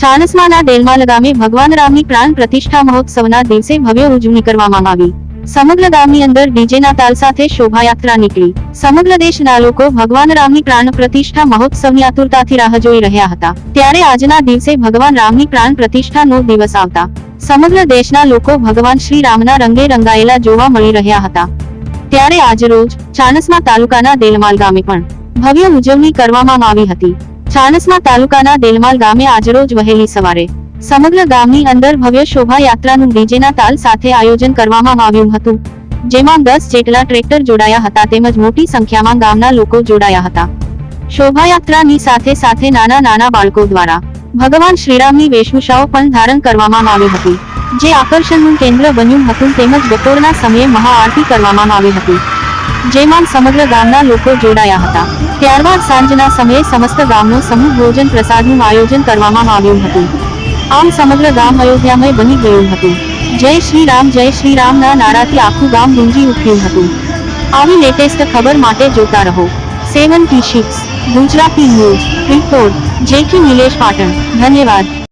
ચાણસ્માના ડેલમાલ ગામે ભગવાન રામની પ્રાણ પ્રતિષ્ઠા મહોત્સવના દિવસે ભવ્ય ઉજવણી કરવામાં આવી. સમગ્ર ગામની અંદર ડીજેના તાલ સાથે શોભાયાત્રા નીકળી. સમગ્ર દેશના લોકો ભગવાન રામની પ્રાણ પ્રતિષ્ઠા મહોત્સવની આતુરતાથી રાહ જોઈ રહ્યા હતા. ત્યારે આજના દિવસે ભગવાન રામની પ્રાણ પ્રતિષ્ઠાનો દિવસ આવતા. સમગ્ર દેશના લોકો ભગવાન શ્રી રામના રંગે રંગાયેલા જોવા મળી રહ્યા હતા. ત્યારે આજરોજ ચાણસમા તાલુકાના દેલમાલ ગામે પણ ભવ્ય ઉજવણી કરવામાં આવી હતી. ચાણસ્મા તાલુકાના દેલમાલ ગામે આજરોજ વહેલી સવારે સમગ્ર ગામની અંદર ભવ્ય શોભાયાત્રાનું ડીજેના તાલ સાથે આયોજન કરવામાં આવ્યું હતું, જેમાં દસ જેટલા ટ્રેક્ટર જોડાયા હતા તેમજ મોટી સંખ્યામાં ગામના લોકો જોડાયા હતા. શોભાયાત્રાની સાથે સાથે નાના નાના બાળકો દ્વારા ભગવાન શ્રીરામની વેશભૂષાઓ પણ ધારણ કરવામાં આવી હતી, જે આકર્ષણનું કેન્દ્ર બન્યું હતું તેમજ બપોરના સમયે મહાઆરતી કરવામાં આવી હતી, જેમાં સમગ્ર ગામના લોકો જોડાયા હતા. ત્યારબાદ સાંજના સમયે સમસ્ત ગામનો સમૂહ ભોજન પ્રસાદનું આયોજન કરવામાં આવ્યું હતું. આમ સમગ્ર ગામ અયોધ્યામય બની ગયું હતું. જય શ્રી રામ, જય શ્રી રામના નારાથી આખું ગામ ગુંજી ઉઠ્યું હતું. આવી લેટેસ્ટ ખબર માટે જોતા રહો. Seven T six Gujarati news, report, Jackie Nilesh Patan. ધન્યવાદ.